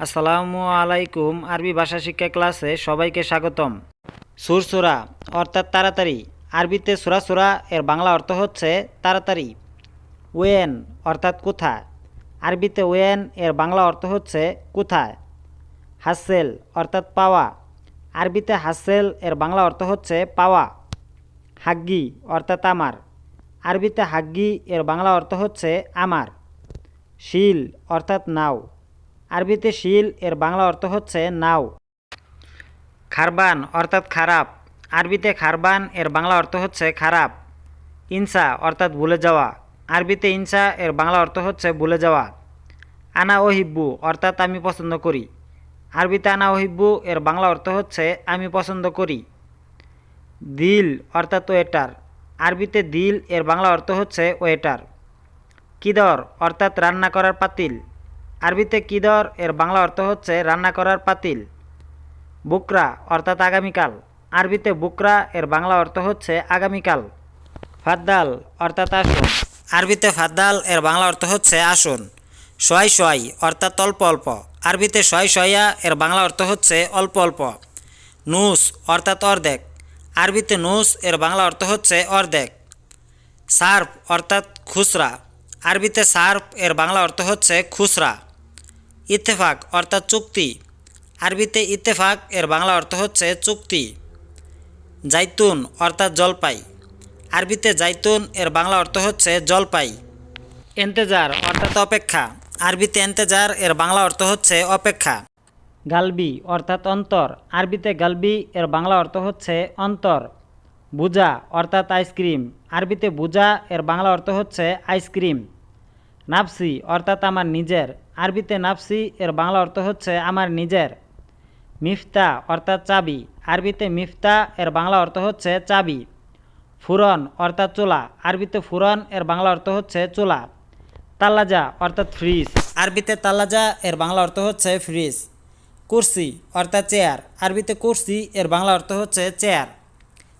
আসসালামু আলাইকুম আরবি ভাষা শিক্ষা ক্লাসে সবাইকে স্বাগতম। সুরসুরা অর্থাৎ তাড়াতাড়ি। আরবিতে সুরা সুরা, এর বাংলা অর্থ হচ্ছে তাড়াতাড়ি। ওয়েন, অর্থাৎ কোথায়। আরবিতে ওয়েন, এর বাংলা অর্থ হচ্ছে কোথায়। হাসেল, অর্থাৎ পাওয়া। আরবিতে হাসেল, এর বাংলা অর্থ হচ্ছে পাওয়া। হাগ্গি, অর্থাৎ আমার। আরবিতে হাগ্গি, এর বাংলা অর্থ হচ্ছে আমার। শিল, অর্থাৎ নাও। আরবিতে শিল, এর বাংলা অর্থ হচ্ছে নাও। খারবান অর্থাৎ খারাপ। আরবিতে খারবান, এর বাংলা অর্থ হচ্ছে খারাপ। ইনসা অর্থাৎ ভুলে যাওয়া। আরবিতে ইনসা, এর বাংলা অর্থ হচ্ছে ভুলে যাওয়া। আনা ওহিব্বু অর্থাৎ আমি পছন্দ করি। আরবিতে আনা ওহিব্বু, এর বাংলা অর্থ হচ্ছে আমি পছন্দ করি। দিল অর্থাৎ ওয়েটার। আরবিতে দিল, এর বাংলা অর্থ হচ্ছে ওয়েটার। কিদর অর্থাৎ রান্না করার পাতিল। আরবিতে কিদর এর বাংলা অর্থ হচ্ছে রান্না করার পাতিল। বুকরা, অর্থাৎ আগামীকাল। আরবিতে বুকরা, এর বাংলা অর্থ হচ্ছে আগামীকাল। ফাদ্দাল, অর্থাৎ আসুন। আরবিতে ফাদ্দাল, এর বাংলা অর্থ হচ্ছে আসুন। সোয়াই সোয়াই অর্থাৎ অল্প অল্প। আরবিতে সোয়াই সোয়া এর বাংলা অর্থ হচ্ছে অল্প অল্প। নুস, অর্থাৎ অর্ধেক। আরবিতে নুস, এর বাংলা অর্থ হচ্ছে অর্ধেক। সার্ফ, অর্থাৎ খুচরা। আরবিতে সার্ফ, এর বাংলা অর্থ হচ্ছে খুচরা। ইত্তেফাক অর্থাৎ চুক্তি। আরবিতে ইত্তেফাক, এর বাংলা অর্থ হচ্ছে চুক্তি। জাইতুন অর্থাৎ জলপাই। আরবিতে জাইতুন, এর বাংলা অর্থ হচ্ছে জলপাই। এন্তেজার অর্থাৎ অপেক্ষা। আরবিতে এন্তেজার, এর বাংলা অর্থ হচ্ছে অপেক্ষা। গালবি অর্থাৎ অন্তর। আরবিতে গালবি, এর বাংলা অর্থ হচ্ছে অন্তর। বুজা অর্থাৎ আইসক্রিম। আরবিতে বুজা, এর বাংলা অর্থ হচ্ছে আইসক্রিম। নাফসি অর্থাৎ আমার নিজের। আরবিতে নাফসি, এর বাংলা অর্থ হচ্ছে আমার নিজের। মিফতা অর্থাৎ চাবি। আরবিতে মিফতা, এর বাংলা অর্থ হচ্ছে চাবি। ফুরন অর্থাৎ চুলা। আরবিতে ফুরন, এর বাংলা অর্থ হচ্ছে চুলা। তাল্লাজা অর্থাৎ ফ্রিজ। আরবিতে তাল্লাজা, এর বাংলা অর্থ হচ্ছে ফ্রিজ। কুরসি অর্থাৎ চেয়ার। আরবিতে কুর্সি, এর বাংলা অর্থ হচ্ছে চেয়ার।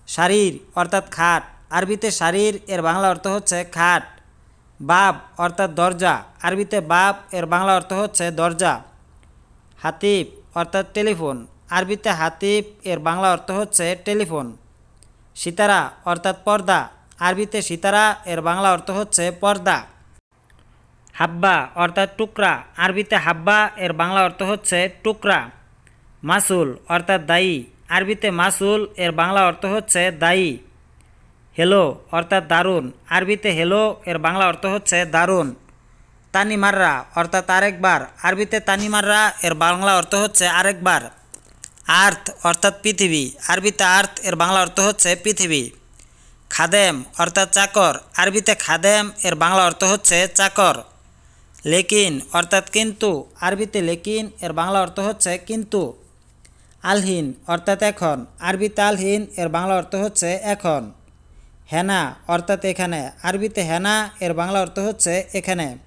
শারীর অর্থাৎ খাট। আরবিতে শারীর, এর বাংলা অর্থ হচ্ছে খাট। বাব অর্থাৎ দরজা। আরবিতে বাব, এর বাংলা অর্থ হচ্ছে দরজা। হাতিব অর্থাৎ টেলিফোন। আরবিতে হাতিব, এর বাংলা অর্থ হচ্ছে টেলিফোন। সিতারা অর্থাৎ পর্দা। আরবিতে সিতারা, এর বাংলা অর্থ হচ্ছে পর্দা। হাব্বা অর্থাৎ টুকরা। আরবিতে হাব্বা, এর বাংলা অর্থ হচ্ছে টুকরা। মাসুল অর্থাৎ দায়ী। আরবিতে মাসুল, এর বাংলা অর্থ হচ্ছে দায়ী। হেলো অর্থাৎ দারুণ। আরবিতে হেলো, এর বাংলা অর্থ হচ্ছে দারুণ। তানিমাররা অর্থাৎ আরেকবার। আরবিতে তানিমাররা এর বাংলা অর্থ হচ্ছে আরেকবার। আর্থ, অর্থাৎ পৃথিবী। আরবিতে আর্থ, এর বাংলা অর্থ হচ্ছে পৃথিবী। খাদেম, অর্থাৎ চাকর। আরবিতে খাদেম, এর বাংলা অর্থ হচ্ছে চাকর। লেকিন, অর্থাৎ কিন্তু। আরবিতে লেকিন, এর বাংলা অর্থ হচ্ছে কিন্তু। আলহিন, অর্থাৎ এখন। আরবিতে আলহিন, এর বাংলা অর্থ হচ্ছে এখন। হেনা, অর্থাৎ এখানে। আরবিতে হেনা, এর বাংলা অর্থ হচ্ছে এখানে।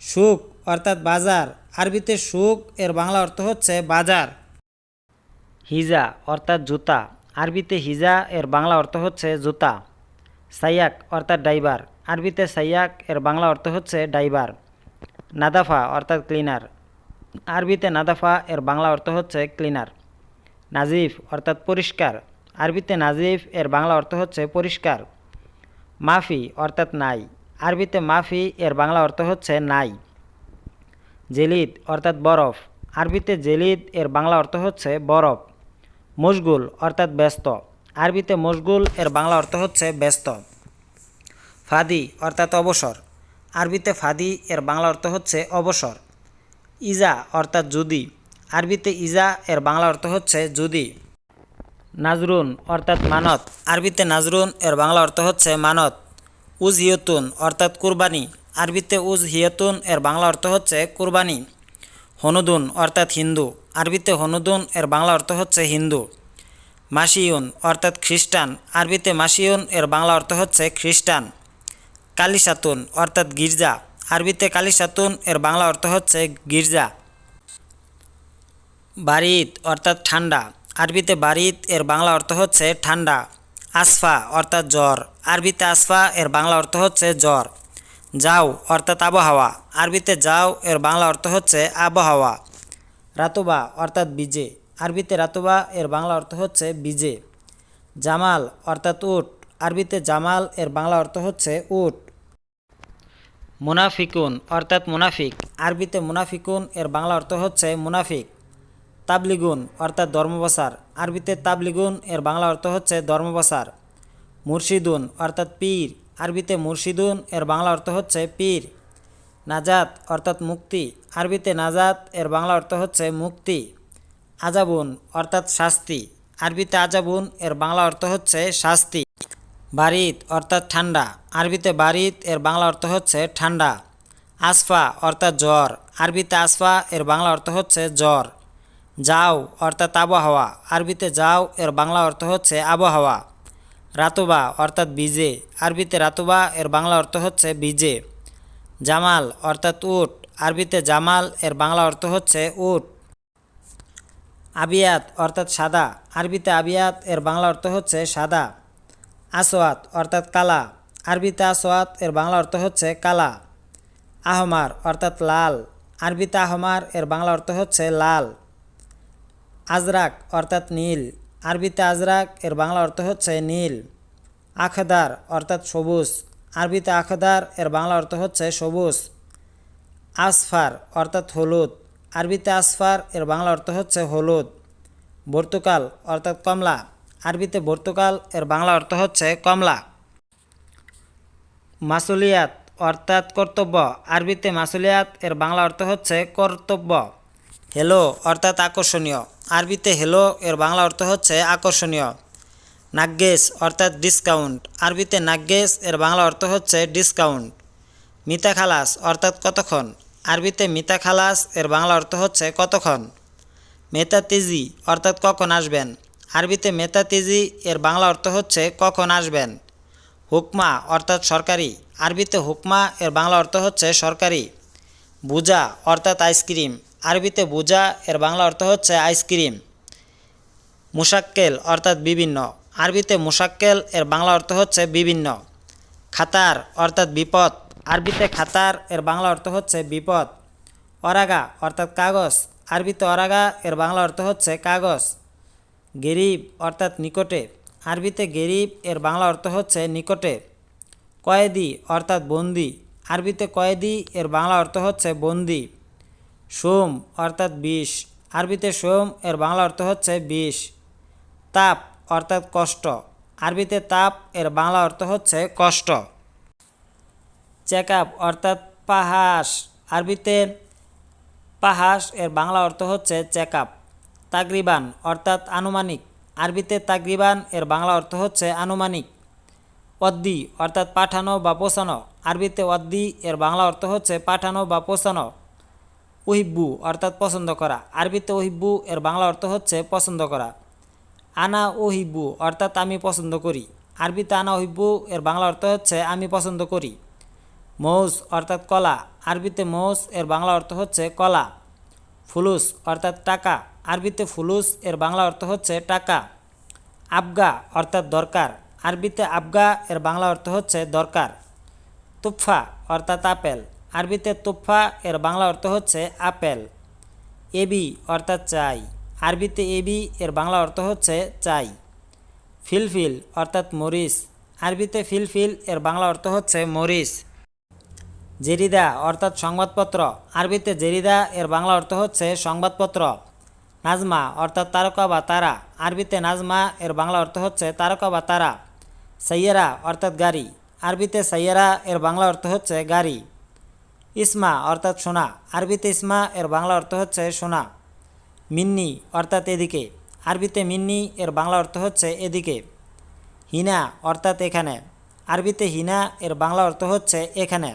সুখ, অর্থাৎ বাজার। আরবিতে সুখ, এর বাংলা অর্থ হচ্ছে বাজার। হিজা, অর্থাৎ জুতা। আরবিতে হিজা, এর বাংলা অর্থ হচ্ছে জুতা। সাইয়াক, অর্থাৎ ড্রাইভার। আরবিতে সাইয়াক, এর বাংলা অর্থ হচ্ছে ড্রাইভার। নাদাফা, অর্থাৎ ক্লিনার। আরবিতে নাদাফা, এর বাংলা অর্থ হচ্ছে ক্লিনার। নাজিফ, অর্থাৎ পরিষ্কার। আরবিতে নাজিফ, এর বাংলা অর্থ হচ্ছে পরিষ্কার। মাফি অর্থাৎ নাই। আরবিতে মাফি, এর বাংলা অর্থ হচ্ছে নাই। জেলিদ অর্থাৎ বরফ। আরবিতে জেলিদ, এর বাংলা অর্থ হচ্ছে বরফ। মশগুল অর্থাৎ ব্যস্ত। আরবিতে মশগুল, এর বাংলা অর্থ হচ্ছে ব্যস্ত। ফাদি অর্থাৎ অবসর। আরবিতে ফাদি, এর বাংলা অর্থ হচ্ছে অবসর। ইজা অর্থাৎ যদি। আরবিতে ইজা, এর বাংলা অর্থ হচ্ছে যদি। নাজরুন অর্থাৎ মানত। আরবিতে নাজরুন, এর বাংলা অর্থ হচ্ছে মানত। উজ হিয়তুন, অর্থাৎ কুরবানি। আরবিতে উজ হিয়তুন, এর বাংলা অর্থ হচ্ছে কুরবানি। হনুদুন, অর্থাৎ হিন্দু। আরবিতে হনুদুন, এর বাংলা অর্থ হচ্ছে হিন্দু। মাসিউন, অর্থাৎ খ্রিস্টান। আরবিতে মাসিউন, এর বাংলা অর্থ হচ্ছে খ্রিস্টান। কালিসাতুন, অর্থাৎ গির্জা। আরবিতে কালিসাতুন, এর বাংলা অর্থ হচ্ছে গির্জা। বারিত, অর্থাৎ ঠান্ডা। আরবিতে বারিত এর বাংলা অর্থ হচ্ছে ঠান্ডা, আসফা অর্থাৎ জ্বর। আরবিতে আসফা, এর বাংলা অর্থ হচ্ছে জ্বর। যাও অর্থাৎ আবহাওয়া। আরবিতে যাও, এর বাংলা অর্থ হচ্ছে আবহাওয়া। রাতোবা অর্থাৎ বিজে। আরবিতে রাতোবা, এর বাংলা অর্থ হচ্ছে বিজে। জামাল অর্থাৎ উট। আরবিতে জামাল, এর বাংলা অর্থ হচ্ছে উট। মুনাফিকুন অর্থাৎ মুনাফিক। আরবিতে মুনাফিকুন, এর বাংলা অর্থ হচ্ছে মুনাফিক। তাবলিগুন অর্থাৎ ধর্মবসার আরবিতে তাবলিগুন, এর বাংলা অর্থ হচ্ছে ধর্মবসার মুর্শিদুন অর্থাৎ পীর। আরবিতে মুর্শিদুন, এর বাংলা অর্থ হচ্ছে পীর। নাজাত অর্থাৎ মুক্তি। আরবিতে নাজাত, এর বাংলা অর্থ হচ্ছে মুক্তি। আজাবুন অর্থাৎ শাস্তি। আরবিতে আজাবুন, এর বাংলা অর্থ হচ্ছে শাস্তি। বারিত অর্থাৎ ঠান্ডা। আরবিতে বারিত, এর বাংলা অর্থ হচ্ছে ঠান্ডা। আসফা অর্থাৎ জ্বর। আরবিতে আসফা, এর বাংলা অর্থ হচ্ছে জ্বর। যাও, অর্থাৎ আবহাওয়া। আরবিতে যাও, এর বাংলা অর্থ হচ্ছে আবহাওয়া। রাতুবা, অর্থাৎ বিজে আরবিতে রাতুবা, এর বাংলা অর্থ হচ্ছে বিজে জামাল, অর্থাৎ উট। আরবিতে জামাল, এর বাংলা অর্থ হচ্ছে উট। আবিয়াত, অর্থাৎ সাদা। আরবিতে আবিয়াত, এর বাংলা অর্থ হচ্ছে সাদা। আসোয়াত অর্থাৎ কালা। আরবিতে আসোয়াত এর বাংলা অর্থ হচ্ছে কালা। আহমার, অর্থাৎ লাল। আরবিতে আহমার, এর বাংলা অর্থ হচ্ছে লাল। আজরাক অর্থাৎ নীল। আরবিতে আজরাক, এর বাংলা অর্থ হচ্ছে নীল। আখদার অর্থাৎ সবুজ। আরবিতে আখদার, এর বাংলা অর্থ হচ্ছে সবুজ। আসফার অর্থাৎ হলুদ। আরবিতে আসফার, এর বাংলা অর্থ হচ্ছে হলুদ। বর্তুকাল অর্থাৎ কমলা। আরবিতে বর্তুকাল, এর বাংলা অর্থ হচ্ছে কমলা। মাসুলিয়াত অর্থাৎ কর্তব্য। আরবিতে মাসুলিয়াত, এর বাংলা অর্থ হচ্ছে কর্তব্য। হেলো অর্থাৎ আকর্ষণীয়। আরবিতে হেলো এর বাংলা অর্থ হচ্ছে আকর্ষণীয়। নাগ্গেস, অর্থাৎ ডিসকাউন্ট আরবিতে নাগ্গেস এর বাংলা অর্থ হচ্ছে ডিসকাউন্ট মিতা খালাস অর্থাৎ কতক্ষণ। আরবিতে মিতা খালাস এর বাংলা অর্থ হচ্ছে কতক্ষণ। মেতা তেজি অর্থাৎ কখন আসবেন। আরবিতে মেতা তেজি এর বাংলা অর্থ হচ্ছে কখন আসবেন। হুকমা, অর্থাৎ সরকারি। আরবিতে হুকমা এর বাংলা অর্থ হচ্ছে সরকারি। বুজা অর্থাৎ আইসক্রিম। আরবিতে বুজা, এর বাংলা অর্থ হচ্ছে আইসক্রিম। মুশাক্কেল অর্থাৎ বিভিন্ন। আরবিতে মুশাক্কেল, এর বাংলা অর্থ হচ্ছে বিভিন্ন। খাতার অর্থাৎ বিপদ। আরবিতে খাতার, এর বাংলা অর্থ হচ্ছে বিপদ। অরাগা অর্থাৎ কাগজ। আরবিতে অরাগা, এর বাংলা অর্থ হচ্ছে কাগজ। গেরিব অর্থাৎ নিকটে। আরবিতে গেরিব, এর বাংলা অর্থ হচ্ছে নিকটে। কয়েদি অর্থাৎ বন্দি। আরবিতে কয়েদি, এর বাংলা অর্থ হচ্ছে বন্দি। সোম অর্থাৎ বিষ। আরবিতে সোম, এর বাংলা অর্থ হচ্ছে বিষ। তাপ অর্থাৎ কষ্ট। আরবিতে তাপ, এর বাংলা অর্থ হচ্ছে কষ্ট। চেক অর্থাৎ পাহাস। আরবিতে পাহাস, এর বাংলা অর্থ হচ্ছে চেক আপ তাগরিবান অর্থাৎ আনুমানিক। আরবিতে তাগরিবান, এর বাংলা অর্থ হচ্ছে আনুমানিক। অদ্দি, অর্থাৎ পাঠানো বা পোষানো। আরবিতে অদ্দি, এর বাংলা অর্থ হচ্ছে পাঠানো বা পোষানো। ওহিব্বু অর্থাৎ পছন্দ করা। আরবিতে ওহিব্বু এর বাংলা অর্থ হচ্ছে পছন্দ করা। আনা ওহিব্বু অর্থাৎ আমি পছন্দ করি। আরবিতে আনা ওহিব্বু এর বাংলা অর্থ হচ্ছে আমি পছন্দ করি। মৌস, অর্থাৎ কলা। আরবিতে মৌস, এর বাংলা অর্থ হচ্ছে কলা। ফুলুস, অর্থাৎ টাকা। আরবিতে ফুলুস, এর বাংলা অর্থ হচ্ছে টাকা। আবগা, অর্থাৎ দরকার। আরবিতে আবগা এর বাংলা অর্থ হচ্ছে দরকার। তুফা অর্থাৎ আপেল। আরবিতে তুফা এর বাংলা অর্থ হচ্ছে আপেল। এবি অর্থাৎ চাই। আরবিতে এবি এর বাংলা অর্থ হচ্ছে চাই। ফিলফিল অর্থাৎ মরিচ। আরবিতে ফিলফিল এর বাংলা অর্থ হচ্ছে মরিচ। জেরিদা অর্থাৎ সংবাদপত্র। আরবিতে জেরিদা এর বাংলা অর্থ হচ্ছে সংবাদপত্র। নাজমা অর্থাৎ তারকা বা তারা। আরবিতে নাজমা এর বাংলা অর্থ হচ্ছে তারকা বা তারা। সাইয়েরা অর্থাৎ গাড়ি। আরবিতে সাইয়েরা এর বাংলা অর্থ হচ্ছে গাড়ি। ইসমা অর্থাৎ সোনা। আরবিতে ইসমা এর বাংলা অর্থ হচ্ছে সোনা। মিন্নি অর্থাৎ এদিকে। আরবিতে মিন্নি এর বাংলা অর্থ হচ্ছে এদিকে। হিনা অর্থাৎ এখানে। আরবিতে হিনা এর বাংলা অর্থ হচ্ছে এখানে।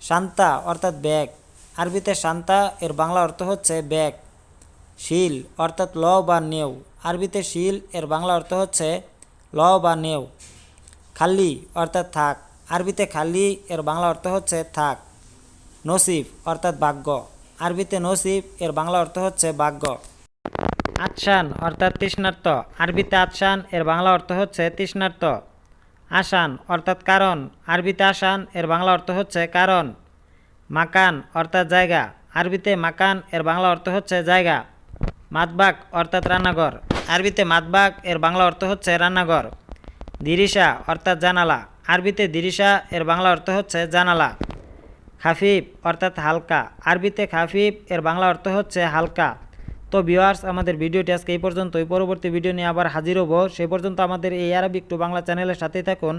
শান্তা অর্থাৎ ব্যাগ। আরবিতে শান্তা এর বাংলা অর্থ হচ্ছে ব্যাগ। শিল অর্থাৎ ল বা নেউ। আরবিতে শিল এর বাংলা অর্থ হচ্ছে ল বা নেউ খালি অর্থাৎ থাক। আরবিতে খালি এর বাংলা অর্থ হচ্ছে থাক। নসিব অর্থাৎ ভাগ্য। আরবিতে নসিব এর বাংলা অর্থ হচ্ছে ভাগ্য। আচ্ছান অর্থাৎ তৃষ্ণার্ত আরবিতে আচ্ছান এর বাংলা অর্থ হচ্ছে তৃষ্ণার্ত আসান অর্থাৎ কারণ। আরবিতে আসান এর বাংলা অর্থ হচ্ছে কারণ। মাকান অর্থাৎ জায়গা। আরবিতে মাকান এর বাংলা অর্থ হচ্ছে জায়গা। মাতবাক অর্থাৎ রান্নাঘর। আরবিতে মাতবাক, এর বাংলা অর্থ হচ্ছে রান্নাঘর। দিরিশা, অর্থাৎ জানালা। আরবিতে দিরিশা, এর বাংলা অর্থ হচ্ছে জানালা। খাফিফ, অর্থাৎ হালকা। আরবিতে খাফিফ, এর বাংলা অর্থ হচ্ছে হালকা। তো ভিওয়ার্স আমাদের ভিডিওটি আজকে এই পর্যন্তই। পরবর্তী ভিডিও নিয়ে আবার হাজির হব। সেই পর্যন্ত আমাদের এই আরবিক টু বাংলা চ্যানেলের সাথেই থাকুন।